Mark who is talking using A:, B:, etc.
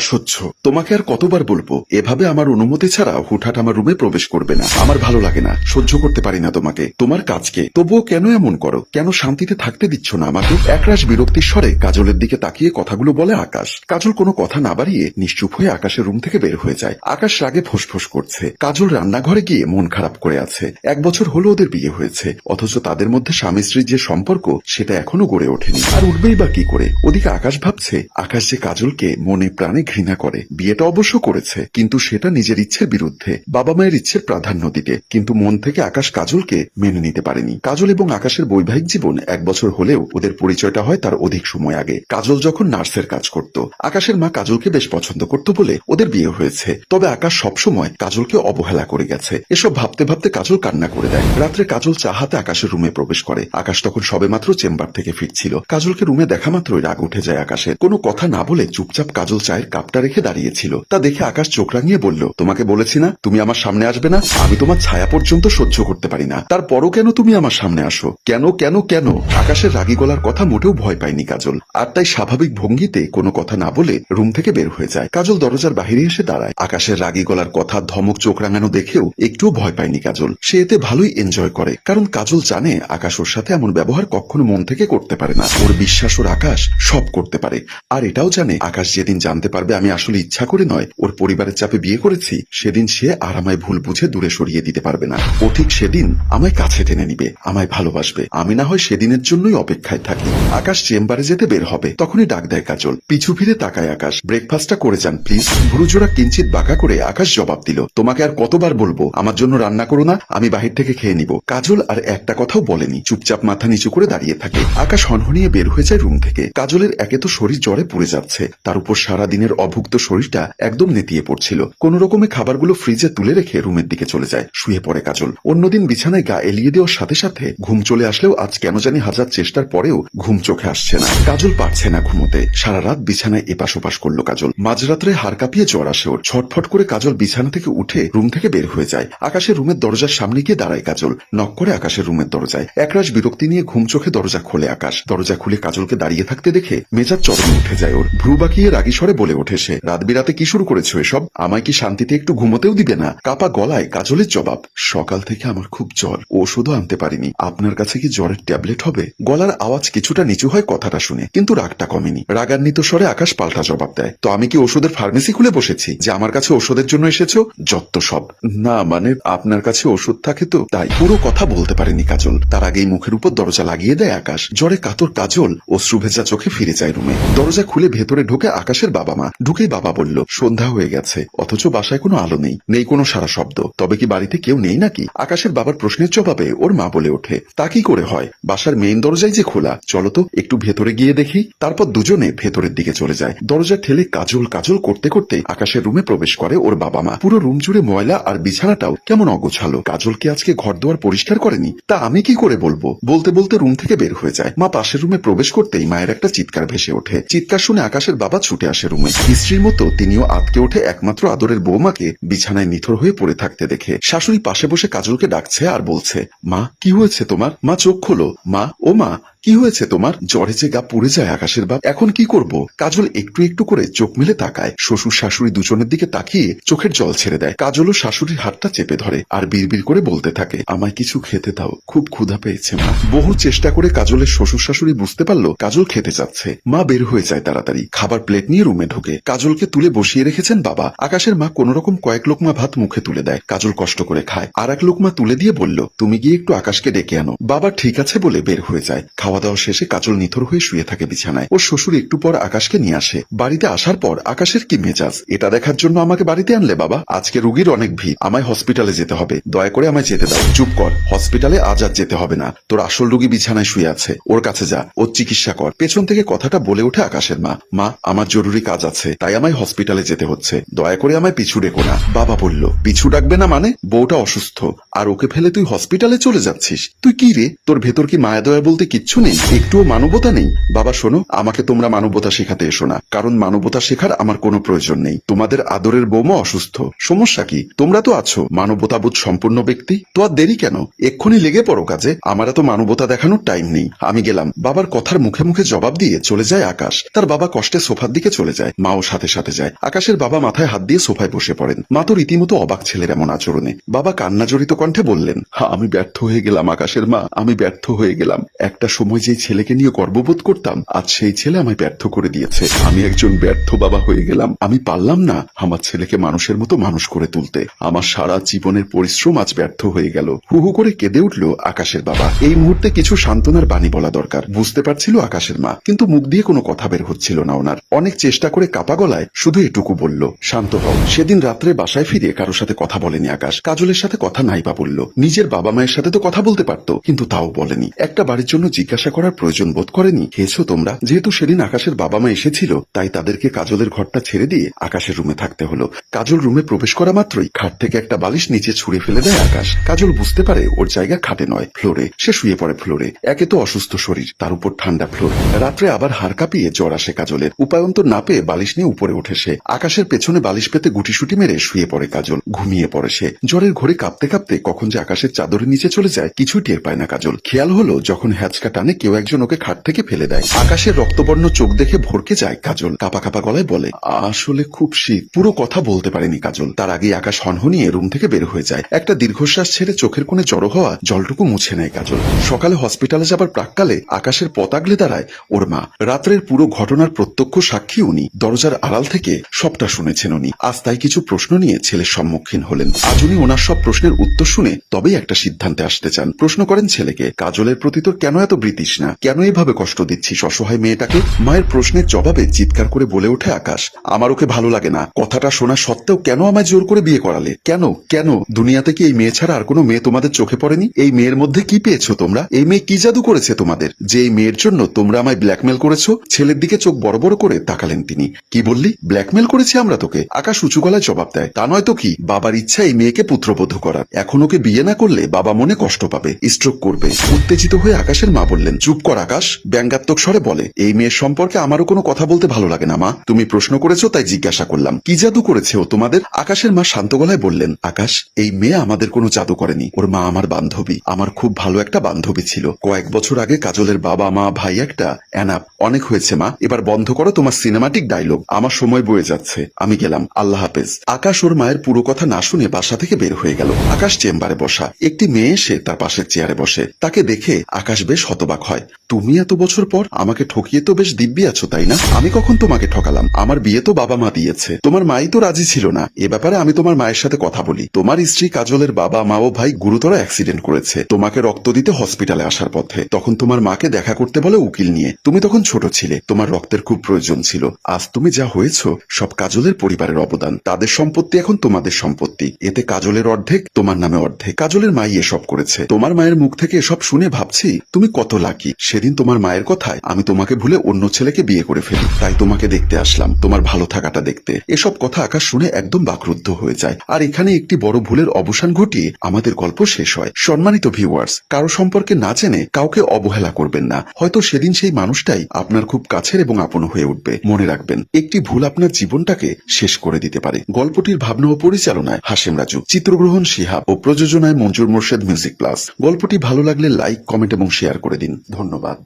A: অসহ্য তোমাকে আর কতবার বলব, এভাবে আমার অনুমতি ছাড়া হুটহাট আমার রুমে প্রবেশ করবে না। আমার ভালো লাগে না, সহ্য করতে পারি না তোমাকে। তোমার কাজকে, তবুও কেন এমন করো? কেন শান্তিতে থাকতে দিচ্ছ না আমাকে? একরাশ বিরক্তির স্বরে কাজলের দিকে তাকিয়ে কথাগুলো বলে আকাশ। কাজল কোনো কথা না বাড়িয়ে নিশ্চুপ হয়ে আকাশের রুম থেকে বের হয়ে যায়। আকাশ রাগে ফোসফোস করছে। কাজল রান্নাঘরে গিয়ে মন খারাপ করে আছে। এক বছর হলো ওদের বিয়ে হয়েছে। অথচ তাদের মধ্যে স্বামী স্ত্রীর যে সম্পর্ক, সেটা এখনও গড়ে ওঠেনি। আর উঠবেই বা কি করে? ওদিকে আকাশ ভাবছে, আকাশ যে কাজলকে মনে প্রাণে ঘৃণা করে। বিয়েটা অবশ্য করেছে, কিন্তু সেটা নিজের ইচ্ছের বিরুদ্ধে, বাবা মায়ের ইচ্ছের প্রাধান্য দিতে। কিন্তু মন থেকে আকাশ কাজলকে মেনে নিতে পারেনি। কাজল এবং আকাশের বৈবাহিক জীবন এক বছর হলেও ওদের পরিচয়টা হয় তার অধিক সময় আগে। কাজল যখন নার্সের কাজ করত, আকাশের মা কাজলকে বেশ পছন্দ করত বলে ওদের বিয়ে হয়েছে। তবে আকাশ সবসময় কাজলকে অবহেলা করে গেছে। এসব ভাবতে ভাবতে কাজল কান্না করে দেয়। রাত্রে কাজল চাহাতে আকাশের রুমে প্রবেশ করে। আকাশ তখন সবেমাত্র চেম্বার থেকে ফিরছিল। কাজলকে রুমে দেখা মাত্রই রাগ উঠে যায় আকাশের। কোনো কথা না বলে চুপচাপ কাজল চায়ের কাপটা রেখে দাঁড়িয়েছিল। তা দেখে আকাশ চোখ রাঙিয়ে বলল, তোমাকে বলেছি না? তুমি আমার সামনে আসবে না? আমি তোমার ছায়া পর্যন্ত সহ্য করতে পারি না। তারপরও কেন তুমি আমার সামনে আসো? কেন কেন কেন? আকাশের রাগী গলার কথা মোটেও ভয় পায়নি কাজল। আর তাই স্বাভাবিক ভঙ্গিতে কোনো কথা না বলে রুম থেকে বের হয়ে যায়। কাজল দরজার বাহিরে এসে দাঁড়ায়। আকাশের রাগী গলার কথা ধমক চোখ রাঙানো দেখেও একটুও ভয় পায়নি কাজল। সে এতে ভালোই এনজয় করে, কারণ কাজল জানে আকাশ ওর সাথে এমন ব্যবহার কখনো মন থেকে করতে পারে না। ওর বিশ্বাস ওর আকাশ সব করতে পারে। আর এটাও জানে আকাশ যেদিন জানতে পারবে, আমি আসলে ইচ্ছা করে নয়। ওর পরিবারের চাপে বিয়ে করেছি, সেদিন সে আর আমায় ভুল বুঝে দূরে সরিয়ে দিতে পারবে না। ও ঠিক সেদিন আমায় কাছে টেনে নিবে, আমায় ভালোবাসবে। আমি না হয় সেদিনের জন্যই অপেক্ষায় থাকি। আকাশ চেম্বারে যেতে বের হবে, তখনই ডাক দেয় কাজল। পিছু ফিরে তাকায় আকাশ। ব্রেকফাস্টটা করে যান, প্লিজ। ভুরুজোড়া কিঞ্চিত বাঁকা করে আকাশ জবাব দিল, তোমাকে আর কতবার বলব? আমার জন্য রান্না করো না, আমি বাহির থেকে খেয়ে নিব। কাজল আর একটা কথাও বলেনি, চুপচাপ মাথা নিচু করে দাঁড়িয়ে থাকে। আকাশ হনহনিয়ে বের হয়ে যায় রুম থেকে। কাজলের একে তো শরীর জ্বরে পুড়ে যাচ্ছে, তার উপর সারা দিনের অভুক্ত শরীরটা একদম নেতিয়ে পড়ছিল। কোন রকমে খাবারগুলো ফ্রিজে তুলে রেখে রুমের দিকে চলে যায়। শুয়ে পড়ে কাজল। অন্যদিন বিছানায় গা এলিয়ে দেওয়ার সাথে সাথে ঘুম চলে আসলেও আজ কেন জানি হাজার চেষ্টার পরেও ঘুম চোখে আসছে না। কাজল পারছে না ঘুমোতে। সারা রাত বিছানায় এপাশ ওপাশ করল কাজল। মাঝরাত্রে হাড় কাঁপিয়ে জ্বর আসে ওর। ছটফট করে কাজল বিছানা থেকে উঠে রুম থেকে বের হয়ে যায়। আকাশের রুমের দরজার সামনে গিয়ে দাঁড়ায় কাজল। নক করে আকাশের রুমের দরজায়। একরাশ বিরক্তি নিয়ে ঘুম চোখে দরজা খোলে আকাশ। দরজা খুলে কাজলকে দাঁড়িয়ে থাকতে দেখে মেজাজ চরমে উঠে যায় ওর। ভ্রু বাকিয়ে রাগী স্বরে বলে ওঠে সে। রাত বিরাতে কি শুরু করেছ এসব? আমায় কি শান্তিতে একটু ঘুমোতেও দিবে না? কাপা গলায়, কাজলের জবাব, সকাল থেকে আমার খুব জ্বর, ওষুধও আনতে পারিনি। আপনার কাছে কি জ্বরের ট্যাবলেট হবে? গলার আওয়াজ কিছুটা নিচু হয় কথাটা শুনে, কিন্তু রাগটা কমেনি। রাগান্বিত স্বরে আকাশ পাল্টা জবাব দেয়, তো আমি কি ওষুধের ফার্মেসি খুলে বসেছি? যে আমার কাছে ওষুধের জন্য এসেছ? যত সব। না মানে আপনার কাছে ওষুধ থাকে তো? তাই। পুরো কথা বলতে পারেনি কাজল। তার আগেই মুখের উপর দরজা লাগিয়ে দেয় আকাশ। জ্বরে কাতর কাজল অশ্রু ভেজা চোখে ফিরে যায় রুমে। দরজা খুলে ভেতরে ঢুকে আকাশের বাবা মা। ঢুকেই বাবা বলল, সন্ধ্যা হয়ে গেছে, অথচ বাসায় কোনো আলো নেই নেই কোনো সারা শব্দ। তবে কি বাড়িতে কেউ নেই নাকি? আকাশের বাবার প্রশ্নের জবাবে ওর মা বলে ওঠে, তা কি করে হয়? বাসার মেইন দরজাই যে খোলা, চলো তো একটু ভেতরে গিয়ে দেখি। তারপর দুজনে ভেতরের দিকে চলে যায়। দরজা ঠেলে কাজল কাজল করতে করতে আকাশের রুমে প্রবেশ করে ওর বাবা মা। পুরো রুম জুড়ে ময়লা আর বিছানাটাও কেমন অগোছালো। কাজলকে আজকে ঘর দুয়ার পরিষ্কার করেনি? তা আমি কি করে বলব? বলতে বলতে রুম থেকে বের হয়ে যায়। মা পাশের রুমে প্রবেশ করতেই মায়ের একটা চিৎকার ভেসে ওঠে। চিৎকার শুনে আকাশের বাবা ছুটে আসে রুমে। স্ত্রীর মতো তিনিও আতকে ওঠে একমাত্র আদরের বৌমাকে বিছানায় নিথর হয়ে পড়ে থাকতে দেখে। শাশুড়ি পাশে বসে কাজলকে ডাকছে আর বলছে, মা, কি হয়েছে তোমার? মা, চোখ খোলো। মা, ও মা কি হয়েছে তোমার? জ্বরে যে গা পুড়ে যায় আকাশের বাপ, এখন কি করব? কাজল একটু একটু করে চোখ মেলে তাকায়। শ্বশুর শাশুড়ি দুজনের দিকে তাকিয়ে চোখের জল ছেড়ে দেয়। কাজলও শাশুড়ির হাতটা চেপে ধরে আর বিড়বিড় করে বলতে থাকে, আমায় কিছু খেতে দাও, খুব ক্ষুধা পেয়েছে মা। বহু চেষ্টা করে কাজলের শ্বশুর শাশুড়ি বুঝতে পারল, কাজল খেতে যাচ্ছে। মা বের হয়ে যায় তাড়াতাড়ি, খাবার প্লেট নিয়ে রুমে ঢোকে। কাজলকে তুলে বসিয়ে রেখেছেন বাবা। আকাশের মা কোন রকম কয়েক লোকমা ভাত মুখে তুলে দেয়। কাজল কষ্ট করে খায়। আর এক লোকমা তুলে দিয়ে বলল, তুমি গিয়ে একটু আকাশকে ডেকে আনো। বাবা, ঠিক আছে বলে বের হয়ে যায়। খাওয়া দাওয়া শেষে কাজল নিথর হয়ে শুয়ে থাকে বিছানায়। ওর শ্বশুর একটু পর আকাশকে নিয়ে আসে। বাড়িতে আসার পর আকাশের কি মেজাজ? এটা দেখার জন্য আমাকে বাড়িতে আনলে বাবা। আজকে রুগীর অনেক ভিড়। আমায় হসপিটালে যেতে হবে। দয়া করে আমায় যেতে দাও। চুপ কর। হসপিটালে আজ আর যেতে হবে না। তোর আসল রুগী বিছানায় শুয়ে আছে। ওর কাছে যা। ওর চিকিৎসা কর। পেছন থেকে কথাটা বলে ওঠে আকাশের মা। মা, আমার জরুরি কাজ আছে। তাই আমায় হসপিটালে যেতে হচ্ছে। দয়া করে আমায় পিছু ডেকো না। বাবা বলল, পিছু ডাকবে না মানে? বউটা অসুস্থ। আর ওকে ফেলে তুই হসপিটালে চলে যাচ্ছিস। তুই কি রে? তোর ভেতর কি মায়া দয়া বলতে কিচ্ছু নেই একটুও মানবতা নেই। বাবা শোনো আমাকে তোমরা মানবতা শেখাতে এসো না। কারণ মানবতা শেখার আমার কোনো প্রয়োজন নেই। তোমাদের আদরের বৌমা অসুস্থ। সমস্যা কি? তোমরা তো আছো। মানবতাবোধ সম্পূর্ণ ব্যক্তি? তো আর দেরি কেন? এক্ষুনি লেগে পড়ো কাজে। আমার তো মানবতা দেখানোর টাইম নেই। আমি গেলাম। বাবার কথার মুখে মুখে জবাব দিয়ে চলে যায় আকাশ। তার বাবা কষ্টে সোফার দিকে চলে যায়। মাও সাথে সাথে যায়। আকাশের বাবা মাথায় হাত দিয়ে সোফায় বসে পড়েন। মা তো রীতিমতো অবাক ছেলের এমন আচরণে। বাবা কান্না জড়িত কণ্ঠে বললেন "হা, আমি ব্যর্থ হয়ে গেলাম আকাশের মা। আমি ব্যর্থ হয়ে গেলাম। একটা সময় যে ছেলেকে নিয়ে গর্ববোধ করতাম, আজ সেই ছেলে আমায় ব্যর্থ করে দিয়েছে। আমি একজন ব্যর্থ বাবা হয়ে গেলাম। আমি পারলাম না আমার ছেলেকে মানুষের মতো মানুষ করে তুলতে। আমার সারা জীবনের পরিশ্রম আজ ব্যর্থ হয়ে গেল। হু হু করে কেঁদে উঠল আকাশের বাবা। এই মুহূর্তে কিছু সান্ত্বনার বাণী বলা দরকার। বুঝতে পারছিল আকাশের মা, কিন্তু মুখ দিয়ে কোনো কথা বের হচ্ছিল না ওনার। অনেক চেষ্টা করে কাপা গলায় শুধু এটুকু বলল, শান্ত হও। সেদিন রাত্রে বাসায় ফিরে কারোর সাথে কথা বলেনি আকাশ। কাজলের সাথে কথা নাই বা বলল। নিজের বাবা মায়ের সাথে তো কথা বলতে পারতো, কিন্তু তাও বলেনি। একটা বাড়ির জন্য জিজ্ঞাসা করার প্রয়োজন বোধ করেনি। খেয়েছো তোমরা, যেহেতু সেদিন আকাশের বাবা মা এসেছিল, তাই তাদেরকে কাজলের ঘরটা ছেড়ে দিয়ে আকাশের রুমে থাকতে হলো। কাজল রুমে প্রবেশ করা মাত্রই খাট থেকে একটা বালিশ নিচে ছুঁড়ে ফেলে দেয় আকাশ। কাজল বুঝতে পারে ওর জায়গা খাটে নয়, ফ্লোরে। সে শুয়ে পড়ে ফ্লোরে। একে তো অসুস্থ শরীর, তার উপর ঠান্ডা ফ্লোর। রাত্রে আবার হাড় কাঁপিয়ে জ্বর আসে কাজলের। উপায়ন্তর না পেয়ে বালিশ নিয়ে উপরে ওঠে সে। আকাশের পেছনে বালিশ পেতে গুটিসুটি মেরে শুয়ে পড়ে কাজল। ঘুমিয়ে পড়ে সে। জ্বরের ঘরে কাঁপতে কাঁপতে কখন যে আকাশের চাদরের নিচে চলে যায়, কিছুই টের পায় না কাজল। খেয়াল হলো, যখন হ্যাচকা টানে কেউ একজন ওকে খাট থেকে ফেলে দেয়। আকাশের রক্তবর্ণ চোখ দেখে ভরকে যায় কাজল। কাপা কাপা গলায় বলে, আসলে খুব শীত পুরো কথা বলতে পারেনি কাজল। তার আগে আকাশ হনহনিয়ে রুম থেকে বের হয়ে যায়। একটা দীর্ঘশ্বাস ছেড়ে চোখের কোণে জড়ো হওয়া জলটুকু মুছে নেয় কাজল। সকালে হসপিটালে যাবার প্রাককালে আকাশের পতাগলে দাঁড়ায় ওর মা। রাত্রের পুরো ঘটনার প্রত্যক্ষ সাক্ষী উনি। দরজার আড়াল থেকে সবটা শুনেছেন উনি। আজ তাই কিছু প্রশ্ন নিয়ে ছেলের সম্মুখীন হলেন। আজ উনি ওনার সব প্রশ্নের উত্তর শুনে তবেই একটা সিদ্ধান্তে আসতে চান। প্রশ্ন করেন ছেলেকে, কাজলের প্রতি তোর কেন এত ব্রিটিশ না। কেন এভাবে কষ্ট দিচ্ছিস অসহায় মেয়েটাকে? মায়ের প্রশ্নের জবাবে চিৎকার করে বলে ওঠে আকাশ। আমার ওকে ভালো লাগে না। কথাটা শোনা সত্ত্বেও কেন আমায় জোর করে বিয়ে করালে? কেন? কেন? দুনিয়াতে কি এই মেয়ে ছাড়া আর কোনো মেয়ে তোমাদের চোখে পড়েনি? এই মেয়ের মধ্যে কি পেয়েছ তোমরা? এই মেয়ে কি জাদু করেছে তোমাদের? যে এই মেয়ের জন্য তোমরা আমায় ব্ল্যাকমেল করেছ, ছেলের দিকে চোখ বড় বড় করে তাকালেন তিনি। কি বললি? ব্ল্যাকমেল করেছি আমরা তোকে? আকাশ উঁচু গলায় জবাব দেয়, তা নয় তো কি? বাবার ইচ্ছা এই মেয়েকে পুত্রবধূ করার। এখন ওকে বিয়ে না করলে বাবা মনে কষ্ট পাবে স্ট্রোক করবে। উত্তেজিত হয়ে আকাশের মা বললেন। চুপ কর আকাশ, ব্যঙ্গাত্মক স্বরে বলে, এই মেয়ের সম্পর্কে আমারও কোনো কথা বলতে ভালো লাগে না, মা। তুমি প্রশ্ন করেছ, তাই জিজ্ঞাসা করলাম। কি জাদু করেছে ও তোমাদের? আকাশের মা শান্ত গলায় বললেন, আকাশ, এই মেয়ে আমাদের কোনো জাদু করেনি। ওর মা আমার বান্ধবী। আমার খুব ভালো একটা বান্ধবী ছিল। কয়েক বছর আগে কাজলের বাবা, মা, ভাই একটা, অ্যানাপ, অনেক হয়েছে, মা। এবার বন্ধ করো তোমার সিনেমাটিক ডায়লগ আমার সময় বয়ে যাচ্ছে। আমি গেলাম। আল্লাহ হাফেজ। আকাশ ওর মায়ের পুরো কথা না শুনে বাসা থেকে বের হয়ে গেল। আকাশ চেম্বারে বসা। একটি মেয়ে এসে তার পাশের চেয়ারে বসে। তাকে দেখে আকাশ বেশ হতবাক হয়। তুমি এত বছর পর আমাকে ঠকিয়ে তো বেশ দিব্যি আছো, তাই না? আমি কখন তোমাকে ঠকালাম? আমার বিয়ে তো বাবা মা দিয়েছে। তোমার মাই তো রাজি ছিল না। এ ব্যাপারে আমি তোমার মায়ের সাথে কথা বলি। তোমার স্ত্রী কাজলের বাবা, মা ও ভাই গুরুতর অ্যাক্সিডেন্ট করেছে। তোমাকে রক্ত দিতে হসপিটালে আসার পথে। তখন তোমার মাকে দেখা করতে বলে উকিল নিয়ে। তুমি তখন ছোট ছিলে। তোমার রক্তের খুব প্রয়োজন ছিল। আজ তুমি যা হয়েছ, সব কাজলের পরিবারের অবদান। তাদের সম্পত্তি এখন তোমাদের সম্পত্তি। এতে কাজলের অর্ধেক তোমার নামে অর্ধেক। কাজলের মাই এসব করেছে। তোমার মায়ের মুখ থেকে এসব শুনে ভাবছি, তুমি কত লাকি, সেদিন তোমার মায়ের কথায় আমি তোমাকে ভুলে অন্য ছেলেকে বিয়ে করে ফেলি। তাই তোমাকে দেখতে আসলাম, তোমার ভালো থাকাটা দেখতে। এসব কথা আকাশ শুনে একদম বাকরুদ্ধ হয়ে যায়। আর এখানে একটি বড় ভুলের অবসান ঘটিয়ে আমাদের গল্প শেষ হয়। সম্মানিত ভিউয়ার্স কারও সম্পর্কে না জেনে কাউকে অবহেলা করবেন না। হয়তো সেদিন সেই মানুষটাই আপনার খুব কাছের এবং আপন হয়ে উঠবে। মনে রাখবেন, একটি ভুল আপনার জীবনটাকে শেষ করে দিতে পারে। গল্পটির ভাবনা ও পরিচালনায় হাসেম রাজু, চিত্রগ্রহণ শিহাব ও প্রযোজনায় মঞ্জুর মোর্শেদ মিউজিক প্লাস। গল্পটি ভালো লাগলে লাইক, কমেন্ট এবং শেয়ার করে দিন। ধন্যবাদ।